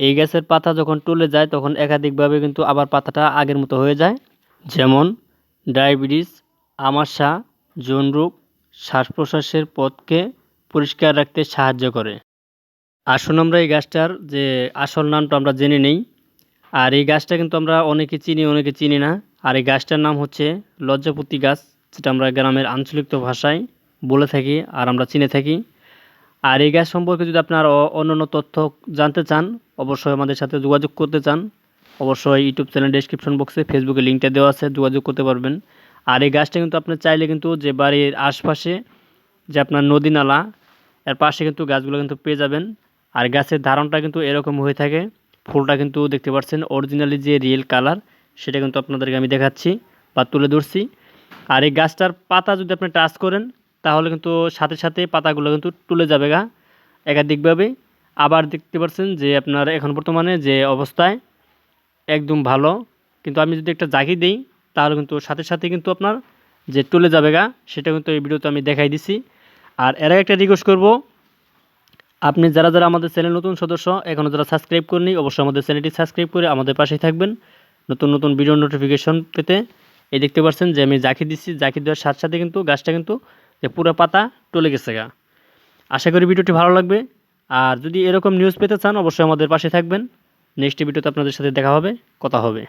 এই গাছের পাতা যখন টলে যায়, তখন একাধিকভাবে কিন্তু আবার পাতাটা আগের মতো হয়ে যায়। যেমন ডায়াবেটিস, আমাশা যৌন রোগ শ্বাস প্রশ্বাসের পথকে পরিষ্কার রাখতে সাহায্য করে। আসুন আমরা এই গাছটার যে আসল নামটা আমরা জেনে নেই। আর এই গাছটা কিন্তু আমরা অনেকে চিনি অনেকে চিনি না। আর এই গাছটার নাম হচ্ছে লজ্জাপতি গাছ, যেটা আমরা গ্রামের আঞ্চলিক ভাষায় বলে থাকি আর আমরা চিনে থাকি। আর এই গাছ সম্পর্কে যদি আপনার অন্যান্য তথ্য জানতে চান, অবশ্যই আমাদের সাথে যোগাযোগ করতে চান। অবশ্যই ইউটিউব চ্যানেল ডিসক্রিপশন বক্সে ফেসবুকে লিঙ্কটা দেওয়া আছে, যোগাযোগ করতে পারবেন। আর এই গাছটা কিন্তু আপনি চাইলে কিন্তু যে বাড়ির আশপাশে যে আপনার নদী নালা, এর পাশে কিন্তু গাছগুলো কিন্তু পেয়ে যাবেন। আর গাছের ধারণটা কিন্তু এরকম হয়ে থাকে। ফুলটা কিন্তু দেখতে পাচ্ছেন অরিজিনালি যে রিয়েল কালার সেটা কিন্তু আপনাদেরকে আমি দেখাচ্ছি বা তুলে ধরছি। আর এই গাছটার পাতা যদি আপনি টাচ করেন তাহলে কিন্তু সাথে সাথে পাতাগুলো কিন্তু তুলে যাবে গা। একাধিকভাবে আবার দেখতে পাচ্ছেন যে আপনার এখন বর্তমানে যে অবস্থায় একদম ভালো। কিন্তু আমি যদি একটা জাগি দিই, তাহলে কিন্তু সাথে সাথে কিন্তু আপনার যে তুলে যাবে গা, সেটা কিন্তু এই ভিডিওতে আমি দেখাই দিছি। আর এরা একটা রিকোয়েস্ট করব, আপনি যারা যারা আমাদের চ্যানেল নতুন সদস্য এখনও যারা সাবস্ক্রাইব করেনি অবশ্যই আমাদের চ্যানেলটি সাবস্ক্রাইব করে আমাদের পাশেই থাকবেন। নতুন নতুন ভিডিও নোটিফিকেশন পেতে। এই দেখতে পাচ্ছেন যে আমি জাকি দিচ্ছি জাকি দেওয়ার সাথে সাথে কিন্তু গাছটা কিন্তু যে পুরো পাতা টলে গেছে গা। আশা করি ভিডিওটি ভালো লাগবে। আর যদি এরকম নিউজ পেতে চান, অবশ্যই আমাদের পাশে থাকবেন। নেক্সট ভিডিওতে আপনাদের সাথে দেখা হবে, কথা হবে।